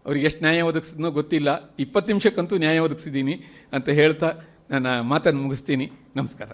ಅವ್ರಿಗೆ ಎಷ್ಟು ನ್ಯಾಯ ಒದಗಿಸಿದ್ನೋ ಗೊತ್ತಿಲ್ಲ. ಇಪ್ಪತ್ತು ನಿಮಿಷಕ್ಕಂತೂ ನ್ಯಾಯ ಒದಗಿಸಿದ್ದೀನಿ ಅಂತ ಹೇಳ್ತಾ, ನನ್ನ ಮಾತನ್ನು ಮುಗಿಸ್ತೀನಿ. ನಮಸ್ಕಾರ.